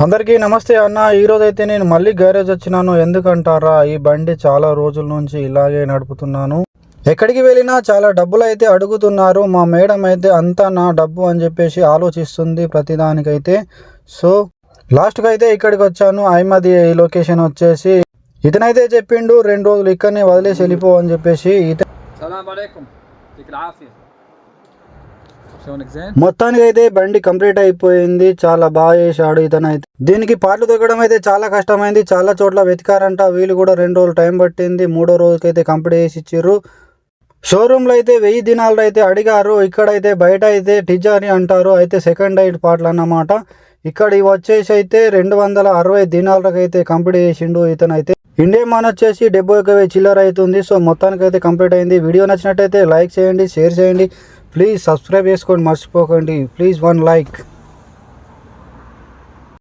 అందరికీ నమస్తే అన్న. ఈరోజు అయితే నేను మళ్ళీ గ్యారేజ్ వచ్చినాను. ఎందుకంటారా? ఈ బండి చాలా రోజుల నుంచి ఇలాగే నడుపుతున్నాను. ఎక్కడికి వెళ్ళినా చాలా డబ్బులు అయితే అడుగుతున్నారు. మా మేడం అయితే అంతా నా డబ్బు అని చెప్పేసి ఆలోచిస్తుంది ప్రతిదానికైతే. సో లాస్ట్కి అయితే ఇక్కడికి వచ్చాను. అహ్మద్ ఈ లొకేషన్ వచ్చేసి ఇతనైతే చెప్పిండు రెండు రోజులు ఇక్కడనే వదిలేసి వెళ్ళిపో అని చెప్పేసి ఇతను మొత్తానికి అయితే బండి కంప్లీట్ అయిపోయింది చాలా బాగా చేశాడు ఇతను అయితే దీనికి పాటలు దొరకడం అయితే చాలా కష్టమైంది చాలా చోట్ల వెతికారంట వీళ్ళు కూడా రెండు రోజులు టైం పట్టింది మూడో రోజుకి అయితే కంప్లీట్ చేసి ఇచ్చారు షోరూంలో అయితే వెయ్యి దినాలు అయితే అడిగారు ఇక్కడైతే బయట అయితే టిజాని అంటారు అయితే సెకండ్ హైడ్ పాటలు అన్నమాట. ఇక్కడ ఇవి వచ్చేసి అయితే రెండు వందల అరవై దినాలకు అయితే కంప్లీట్ చేసిండు ఇతను అయితే ఇండియా మాన్ వచ్చేసి డెబ్బై ఒక వెయ్యి చిల్లర అవుతుంది సో మొత్తానికి అయితే కంప్లీట్ అయింది. వీడియో నచ్చినట్టయితే లైక్ చేయండి షేర్ చేయండి. ప్లీజ్ సబ్స్క్రైబ్ చేసుకోండి మర్చిపోకండి. Please one like